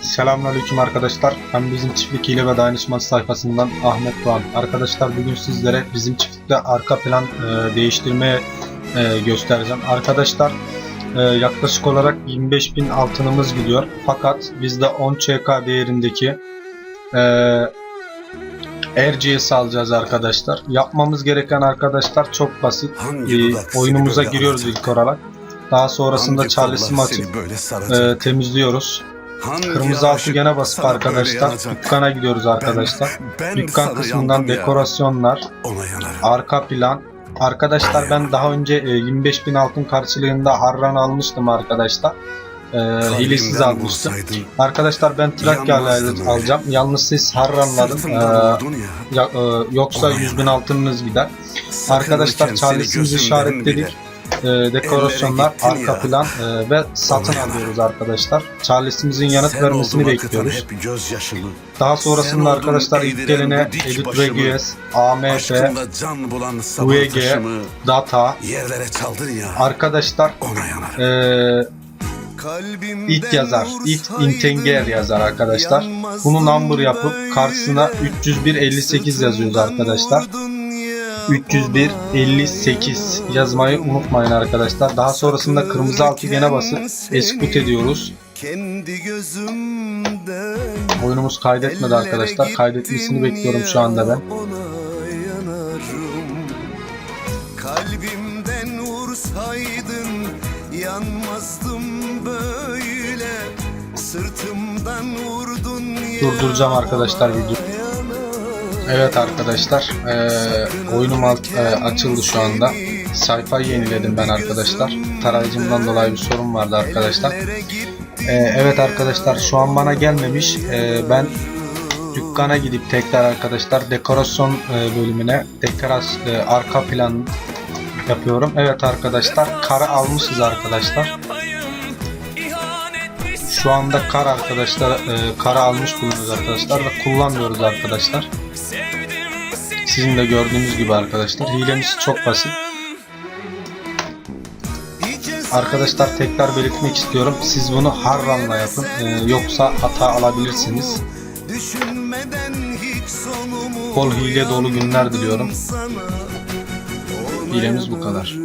Selamünaleyküm arkadaşlar. Ben bizim çiftlik hile ve dayanışma sayfasından Ahmet Doğan. Arkadaşlar bugün sizlere bizim çiftlikte arka plan e, değiştirme e, göstereceğim. Arkadaşlar e, yaklaşık olarak 25.000 altınımız gidiyor. Fakat bizde 10 ÇK değerindeki e, RGS alacağız arkadaşlar. Yapmamız gereken arkadaşlar çok basit. E, oyunumuza giriyoruz ilk olarak. Daha sonrasında seni böyle e, temizliyoruz. Hangi Kırmızı aşık altıgene basıp arkadaşlar dükkana gidiyoruz arkadaşlar. Ben Dükkan sana kısmından dekorasyonlar, arka plan. Arkadaşlar ben daha önce e, 25.000 altın karşılığında Harran almıştım arkadaşlar. E, hilesiz almıştım. Arkadaşlar ben Trakya alacağım. Yalnız siz sırtımdan vurdun ya. e, yoksa Ona 100.000 yanarım. altınınız gider. Arkadaşlar gözümden işaretledik. E, dekorasyonlar, arka plan e, ve satın alıyoruz arkadaşlar. Charles'imizin yanıt Sen vermesini bekliyoruz. Daha Sen sonrasında oldun arkadaşlar ilk dik Edit Regies, AMF, UEG, Data, yerlere çaldın ya. arkadaşlar eee it yazar, it integer yazar arkadaşlar. Bunu number yapıp karşısına 301 58 yazıyoruz arkadaşlar. 301 58 yazmayı unutmayın arkadaşlar. Daha sonrasında kırmızı altıgene basıp execute ediyoruz. Oyunumuz kaydetmedi arkadaşlar. Kaydetmesini bekliyorum şu anda ben. Kalbimden vursaydın yanmazdım böyle. Sırtımdan vurdun. Durduracağım arkadaşlar video. Evet arkadaşlar, eee, oyunum alt- eee, açıldı şu anda. Sayfayı yeniledim ben arkadaşlar. Tarayıcımdan dolayı bir sorun vardı arkadaşlar. Eee, evet arkadaşlar, şu an bana gelmemiş. Eee, ben dükkana gidip tekrar arkadaşlar dekorasyon eee, bölümüne dekoras eee, arka plan yapıyorum. Evet arkadaşlar, karı almışız arkadaşlar. Şu anda kar arkadaşlar, eee karı almış bulunuyoruz arkadaşlar ve kullanmıyoruz arkadaşlar. Sizin de gördüğünüz gibi arkadaşlar. Hilemiz çok basit. Arkadaşlar tekrar belirtmek istiyorum. Siz bunu Harran'la yapın. Ee, yoksa hata alabilirsiniz. Bol hile dolu günler diliyorum. Hilemiz bu kadar.